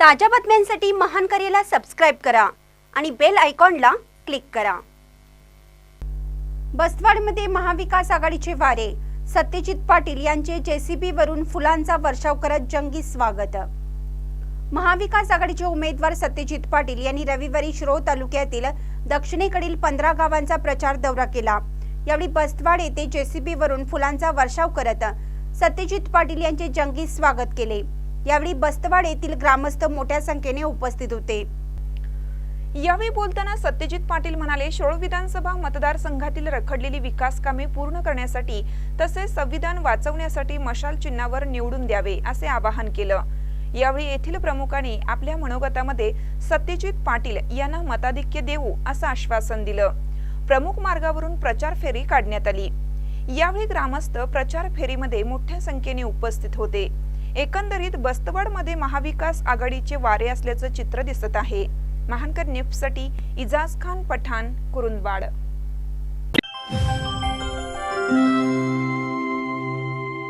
ताज्या बातम्यांसाठी महान करेला सबस्क्राईब करा आणि बेल आयकॉनला क्लिक करा. बसवाडमध्ये महाविकास आघाडीचे वारे. सत्यजित पाटील यांचे जेसीबी वरून फुलांचा वर्षाव करत जंगी स्वागत. महाविकास आघाडीचे उमेदवार सत्यजित पाटील यांनी रविवारी श्रो तालुक्यातील दक्षिणेकडील पंधरा गावांचा प्रचार दौरा केला. यावेळी बस्तवाड येथे जेसीबी वरून फुलांचा वर्षाव करत सत्यजित पाटील यांचे जंगी स्वागत केले. यावेळी बस्तवाड येथील ग्रामस्थ मोठ्या संख्येने उपस्थित होते. यावेळी बोलताना सत्यजित पाटील म्हणाले शोळ विधानसभा मतदारसंघातील रखडलेली विकास कामे पूर्ण करण्यासाठी तसेच संविधान वाचवण्यासाठी मशाल चिन्हावर निवडून द्यावे असे आवाहन केलं. यावेळी येथील प्रमुखांनी आपल्या मनोगतामध्ये सत्यजित पाटील यांना मताधिक्य देऊ असं आश्वासन दिलं. प्रमुख मार्गावरून प्रचार फेरी काढण्यात आली. यावेळी ग्रामस्थ प्रचार फेरीमध्ये मोठ्या संख्येने उपस्थित होते. एकंदरीत बस्तवाडमध्ये महाविकास आघाडीचे वारे असल्याचं चित्र दिसत आहे. महानकर निफ्टसाठी इजाज खान पठाण कुरुंदवाड.